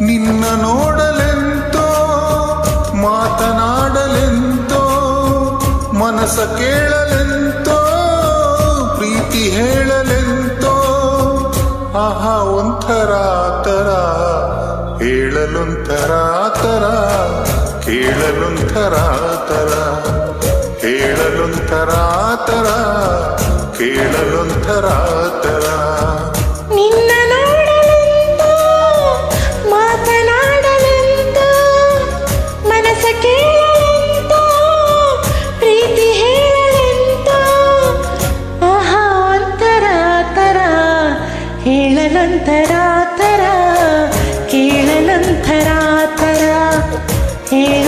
ನಿನ್ನ ನೋಡಲೆಂತೋ ಮಾತನಾಡಲೆಂತೋ ಮನಸ ಕೇಳಲೆಂತೋ ಪ್ರೀತಿ ಹೇಳಲೆಂತೋ ಆಹಾ ಒಂಥರ ತರ ಹೇಳಲೊಂಥರ ತರ ಕೇಳಲೊಂಥರ ತರ ಹೇಳಲೊಂಥರ ತರ ಕೇಳಲೊಂಥರ ಹೇಳಲೊಂಥರ ತರ ಕೇಳಲೊಂಥರ ತರ ಹೇಳಲೊಂಥರ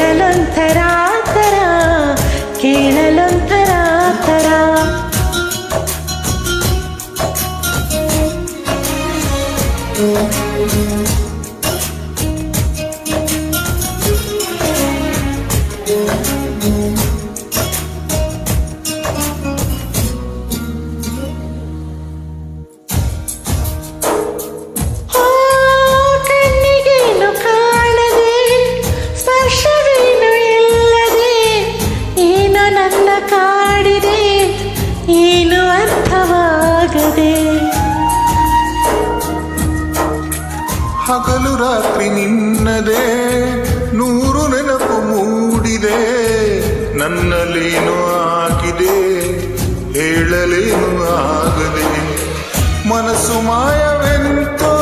ಹಗಲು ರಾತ್ರಿ ನಿನ್ನದೇ ನೂರು ನೆನಪು ಮೂಡಿದೆ. ನನ್ನಲ್ಲೇನು ಆಗಿದೆ ಹೇಳಲೇನು ಆಗದೆ. ಮನಸ್ಸು ಮಾಯವೆಂತೋ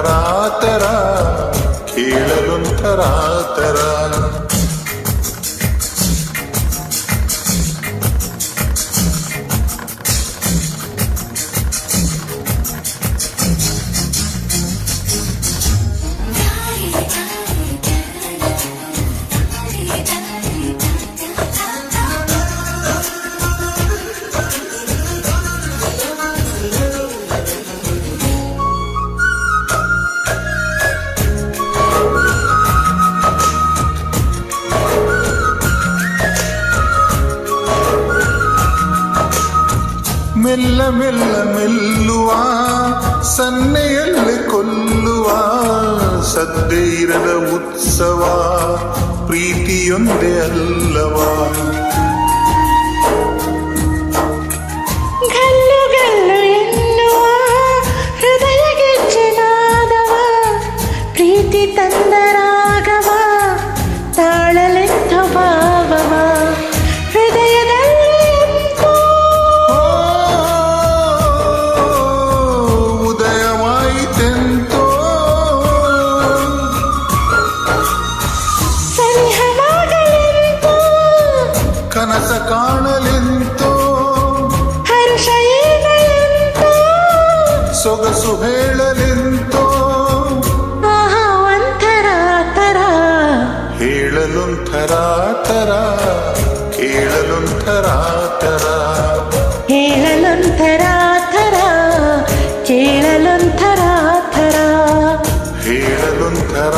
ಹೇಳಲೊಂಥರ ತರ ಕೇಳಲೊಂಥರ ತರ ಮೆಲ್ಲ ಮೆಲ್ಲ ಮೆಲ್ಲುವ ಸನ್ನೆಯಲ್ಲಿ ಕೊಲ್ಲುವ ಸದ್ದೆ ಇರದ ಉತ್ಸವ ಪ್ರೀತಿಯೊಂದೇ ಅಲ್ಲವಾ ಸೊಗಸು ಹೇಳಲೆಂತೋ? ಆಹಾ ಒಂಥರ ತರ ಹೇಳಲೊಂಥರ ತರ ಕೇಳಲೊಂಥರ ತರ ಹೇಳಲೊಂಥರ ತರ ಕೇಳಲೊಂಥರ ತರ ಹೇಳಲೊಂಥರ